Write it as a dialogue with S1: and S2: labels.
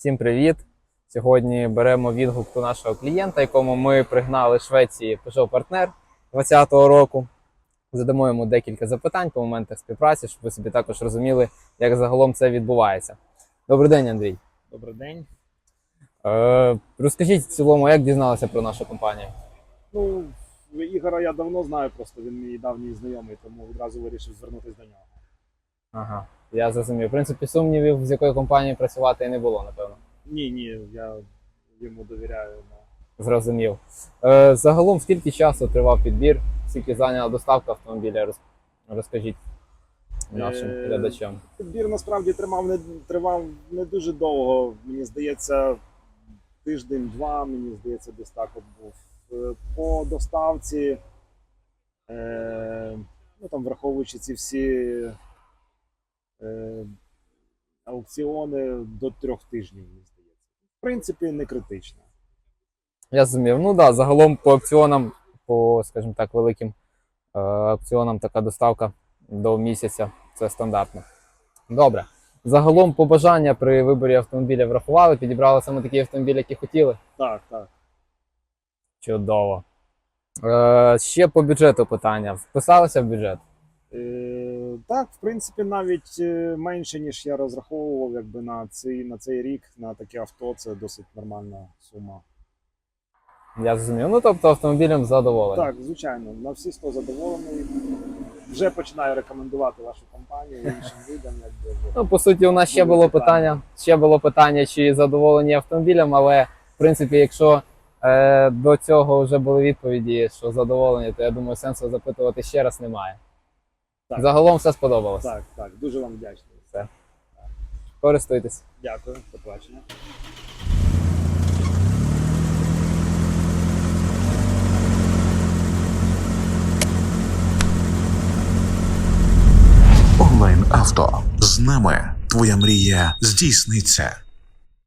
S1: Всім привіт! Сьогодні беремо відгук до нашого клієнта, якому ми пригнали з Швеції Peugeot Partner 2020 року. Задамо йому декілька запитань по моментах співпраці, щоб ви собі також розуміли, як загалом це відбувається. Добрий день, Андрій.
S2: Добрий день.
S1: Е, розкажіть в цілому, як дізналися про нашу компанію?
S2: Ну, Ігора я давно знаю, просто він мій давній знайомий, тому одразу вирішив звернутися до нього.
S1: Ага, я зрозумів. В принципі, сумнівів, з якою компанією працювати і не було, напевно.
S2: Ні, ні, я йому довіряю.
S1: Зрозумів. Е, загалом, скільки часу тривав підбір, скільки зайняла доставка автомобіля? Роз- Розкажіть нашим
S2: Е,
S1: глядачам.
S2: Підбір насправді тривав не, тривав не дуже довго. Мені здається, тиждень-два, мені здається, десь так от був. Е, По доставці, е, ну там враховуючи ці всі е, аукціони до трьох тижнів, мені здається. В принципі, не критично.
S1: Я зрозумів. Ну так, да, загалом по аукціонам, по, скажімо так, великим е, аукціонам така доставка до місяця це стандартно. Добре. Загалом побажання при виборі автомобіля врахували, підібрали саме такі автомобілі, які хотіли.
S2: Так, так.
S1: Чудово. Е, ще по бюджету питання. Вписалися в бюджет?
S2: Е, так, в принципі, навіть е, менше, ніж я розраховував, якби на цей, на цей рік на таке авто це досить нормальна сума.
S1: Я зрозумів. Ну тобто автомобілем задоволений.
S2: Так, звичайно, на всі 100 задоволений. Вже починаю рекомендувати вашу компанію іншим людям. Якби.
S1: Ну, по суті, у нас ще було
S2: питання.
S1: питання, ще було питання, чи задоволені автомобілем, але в принципі, якщо е, до цього вже були відповіді, що задоволені, то я думаю, сенсу запитувати ще раз немає.
S2: Так.
S1: Загалом все сподобалось.
S2: Так, так, дуже вам вдячний.
S1: Користуйтесь.
S2: Дякую, до побачення.
S3: Онлайн авто з нами твоя мрія здійсниться.